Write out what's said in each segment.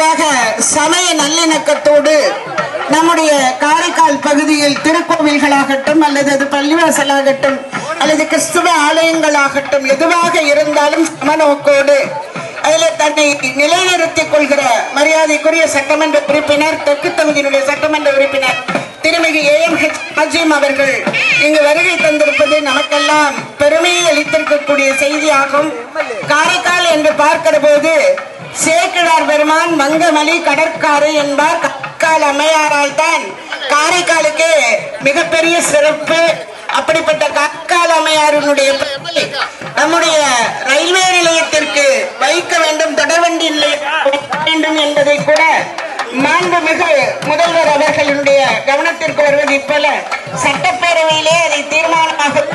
நிறைவாக சமய நல்லிணக்கத்தோடு நம்முடைய காரைக்கால் பகுதியில் திருக்கோவில்களாகட்டும் அல்லது அது பள்ளிவாசலாகட்டும் அல்லது கிறிஸ்துவ ஆலயங்களாகட்டும் எதுவாக இருந்தாலும் சமநோக்கோடு அதில் தன்னை நிலைநிறுத்திக் கொள்கிற மரியாதைக்குரிய சட்டமன்ற உறுப்பினர் தெற்கு தொகுதியினுடைய சட்டமன்ற உறுப்பினர் திருமிகு ஏ எம் ஹெச் அஜிம் அவர்கள் இங்கு வருகை தந்திருப்பது நமக்கெல்லாம் பெருமையை அளித்திருக்கக்கூடிய செய்தியாகும். காரைக்கால் என்று பார்க்கிற போது சேக்கிழார் பெருமான் மங்கமலி கடற்காரை என்பார். கற்கால் அம்மையாரால் தான் காரைக்காலுக்கு மிகப்பெரிய சிறப்பு. அப்படிப்பட்ட கற்கால் அம்மையாரினுடைய நம்முடைய ரயில்வே நிலையத்திற்கு வைக்க வேண்டும் தொடர்வண்டி நிலையம் வேண்டும் என்பதை கூட மாண்புமிகு முதல்வர் அவர்களுடைய கவனத்திற்கு வருவது இப்போல சட்டப்பேரவையிலே அதை தீர்மானமாக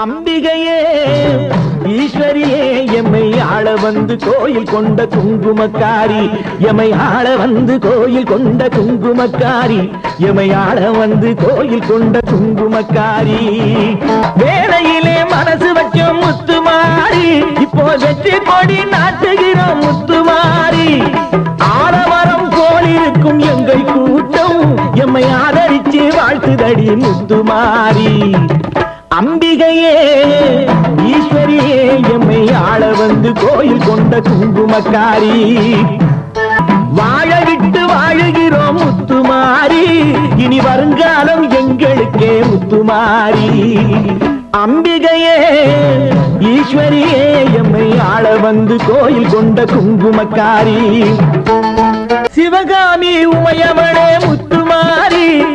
அம்பிகையே ஈஸ்வரியே எம்மை ஆள வந்து கோயில் கொண்ட குங்குமக்காரி. எமை ஆள வந்து கோயில் கொண்ட குங்குமக்காரி. எமை ஆள வந்து கோயில் கொண்ட குங்குமக்காரி. வேலையிலே மனசு வச்சோம் முத்துமாரி இப்போ வெற்றி கொடி நாட்டுகிறோம் முத்துமாரி ஆலமரம் போலிருக்கும் எங்கள் கூட்டம். எம்மை ஆதரிச்சு வாழ்த்துதடி முத்துமாரி கொண்ட வாழ விட்டு வாழுகிறோம் முத்துமாரி. இனி வருங்காலம் எங்களுக்கே முத்துமாரி. அம்பிகையே ஈஸ்வரியே எம்மை ஆள வந்து கோயில் கொண்ட குங்குமக்காரி. சிவகாமி உமையவளே முத்துமாரி.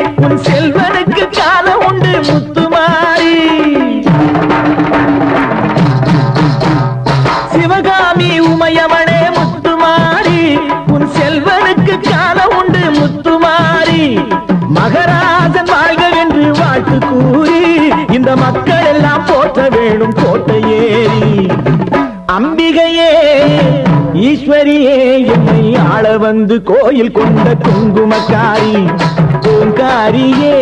என்று கூறி இந்த மக்கள் எல்லாம் போற்ற வேணும் கோட்டை ஏறி அம்பிகையே ஈஸ்வரியே என்னை ஆள வந்து கோயில் கொண்ட குங்குமக்காரி. பூங்காரியே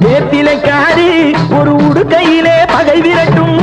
வேப்பிலைக்காரி ஒரு உடுக்கையிலே பகை விரட்டும்